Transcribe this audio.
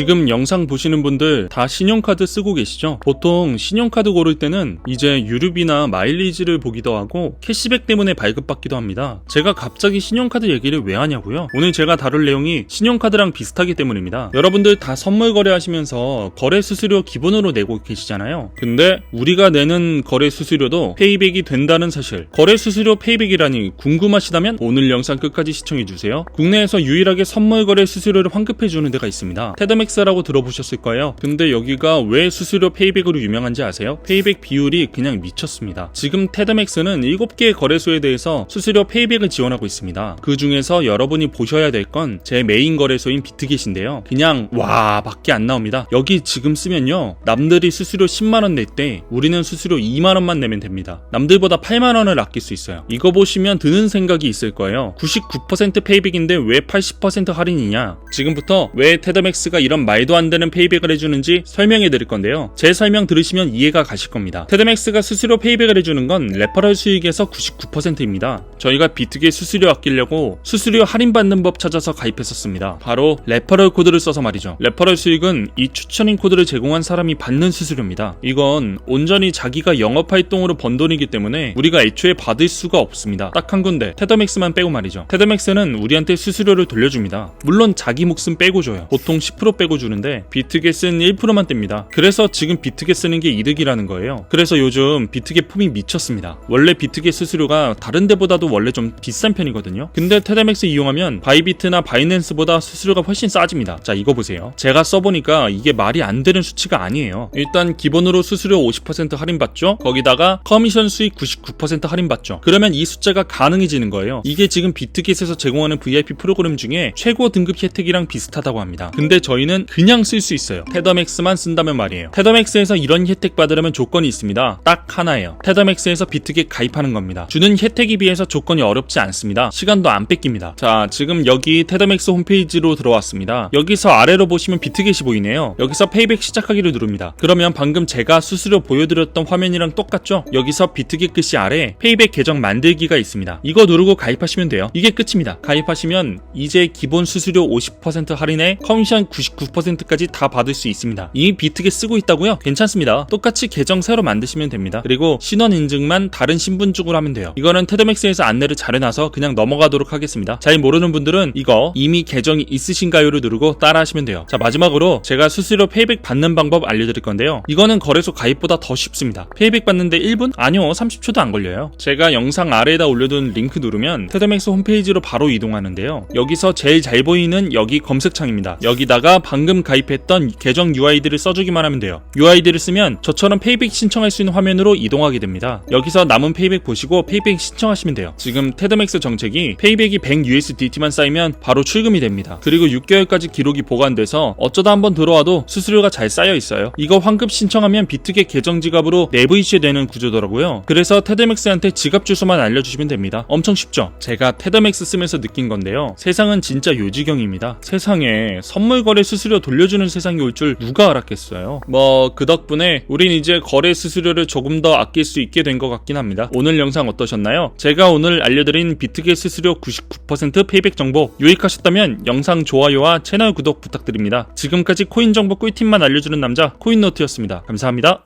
지금 영상 보시는 분들 다 신용카드 쓰고 계시죠? 보통 신용카드 고를 때는 이제 유류비나 마일리지를 보기도 하고 캐시백 때문에 발급받기도 합니다. 제가 갑자기 신용카드 얘기를 왜 하냐고요? 오늘 제가 다룰 내용이 신용카드랑 비슷하기 때문입니다. 여러분들 다 선물 거래하시면서 거래 수수료 기본으로 내고 계시잖아요. 근데 우리가 내는 거래 수수료도 페이백이 된다는 사실. 거래 수수료 페이백이라니 궁금하시다면 오늘 영상 끝까지 시청해 주세요. 국내에서 유일하게 선물 거래 수수료를 환급해 주는 데가 있습니다. 테드맥 스라고 들어보셨을 거예요. 근데 여기가 왜 수수료 페이백으로 유명한지 아세요? 페이백 비율이 그냥 미쳤습니다. 지금 테드맥스는 7개의 거래소에 대해서 수수료 페이백을 지원하고 있습니다. 그 중에서 여러분이 보셔야 될 건 제 메인 거래소인 비트겟인데요. 그냥 와 밖에 안 나옵니다. 여기 지금 쓰면요. 남들이 수수료 10만 원 낼 때 우리는 수수료 2만 원만 내면 됩니다. 남들보다 8만 원을 아낄 수 있어요. 이거 보시면 드는 생각이 있을 거예요. 99% 페이백인데 왜 80% 할인이냐? 지금부터 왜 테드맥스가 이런 말도 안 되는 페이백을 해주는지 설명해 드릴 건데요. 제 설명 들으시면 이해가 가실 겁니다. 테드맥스가 수수료 페이백을 해주는 건 레퍼럴 수익에서 99%입니다. 저희가 비트겟 수수료 아끼려고 수수료 할인받는 법 찾아서 가입했었습니다. 바로 레퍼럴 코드를 써서 말이죠. 레퍼럴 수익은 이 추천인 코드를 제공한 사람이 받는 수수료입니다. 이건 온전히 자기가 영업 활동으로 번 돈이기 때문에 우리가 애초에 받을 수가 없습니다. 딱 한 군데 테더맥스만 빼고 말이죠. 테더맥스는 우리한테 수수료를 돌려줍니다. 물론 자기 목숨 빼고 줘요. 보통 10% 빼고 주는데 비트겟은 1%만 뗍니다. 그래서 지금 비트겟 쓰는 게 이득이라는 거예요. 그래서 요즘 비트겟 폼이 미쳤습니다. 원래 비트겟 수수료가 다른 데보다도 원래 좀 비싼 편이거든요. 근데 테더맥스 이용하면 바이비트나 바이낸스보다 수수료가 훨씬 싸집니다. 자 이거 보세요. 제가 써보니까 이게 말이 안 되는 수치가 아니에요. 일단 기본으로 수수료 50% 할인받죠. 거기다가 커미션 수익 99% 할인받죠. 그러면 이 숫자가 가능해지는 거예요. 이게 지금 비트겟에서 제공하는 VIP 프로그램 중에 최고 등급 혜택이랑 비슷하다고 합니다. 근데 저희는 그냥 쓸 수 있어요. 테더맥스만 쓴다면 말이에요. 테더맥스에서 이런 혜택 받으려면 조건이 있습니다. 딱 하나예요. 테더맥스에서 비트겟 가입하는 겁니다. 주는 혜택에 비해서 조건이 어렵지 않습니다. 시간도 안 뺏깁니다. 자, 지금 여기 테더맥스 홈페이지로 들어왔습니다. 여기서 아래로 보시면 비트겟이 보이네요. 여기서 페이백 시작하기를 누릅니다. 그러면 방금 제가 수수료 보여드렸던 화면이랑 똑같죠? 여기서 비트겟 글씨 아래 페이백 계정 만들기가 있습니다. 이거 누르고 가입하시면 돼요. 이게 끝입니다. 가입하시면 이제 기본 수수료 50% 할인에 커미션 99% 까지 다 받을 수 있습니다. 이미 비트겟 쓰고 있다고요? 괜찮습니다. 똑같이 계정 새로 만드시면 됩니다. 그리고 신원 인증만 다른 신분증으로 하면 돼요. 이거는 테드맥스에서 안내를 잘 해놔서 그냥 넘어가도록 하겠습니다. 잘 모르는 분들은 이거 이미 계정이 있으신가요를 누르고 따라 하시면 돼요. 자 마지막으로 제가 수수료 페이백 받는 방법 알려드릴 건데요. 이거는 거래소 가입보다 더 쉽습니다. 페이백 받는데 1분? 아니요 30초도 안 걸려요. 제가 영상 아래에다 올려둔 링크 누르면 테드맥스 홈페이지로 바로 이동하는데요. 여기서 제일 잘 보이는 여기 검색창입니다. 여기다가 방금 가입했던 계정 UID를 써주기만 하면 돼요. UID를 쓰면 저처럼 페이백 신청할 수 있는 화면으로 이동하게 됩니다. 여기서 남은 페이백 보시고 페이백 신청하시면 돼요. 지금 테드맥스 정책이 페이백이 100USDT만 쌓이면 바로 출금이 됩니다. 그리고 6개월까지 기록이 보관돼서 어쩌다 한번 들어와도 수수료가 잘 쌓여 있어요. 이거 환급 신청하면 비트겟 계정 지갑으로 내부 이체되는 구조더라고요. 그래서 테드맥스한테 지갑 주소만 알려주시면 됩니다. 엄청 쉽죠? 제가 테드맥스 쓰면서 느낀 건데요. 세상은 진짜 요지경입니다. 세상에 선물 거래 수수료 돌려주는 세상이 올 줄 누가 알았겠어요. 뭐 그 덕분에 우린 이제 거래 수수료를 조금 더 아낄 수 있게 된 것 같긴 합니다. 오늘 영상 어떠셨나요? 제가 오늘 알려드린 비트겟 수수료 99% 페이백 정보 유익하셨다면 영상 좋아요와 채널 구독 부탁드립니다. 지금까지 코인 정보 꿀팁만 알려주는 남자 코인노트였습니다. 감사합니다.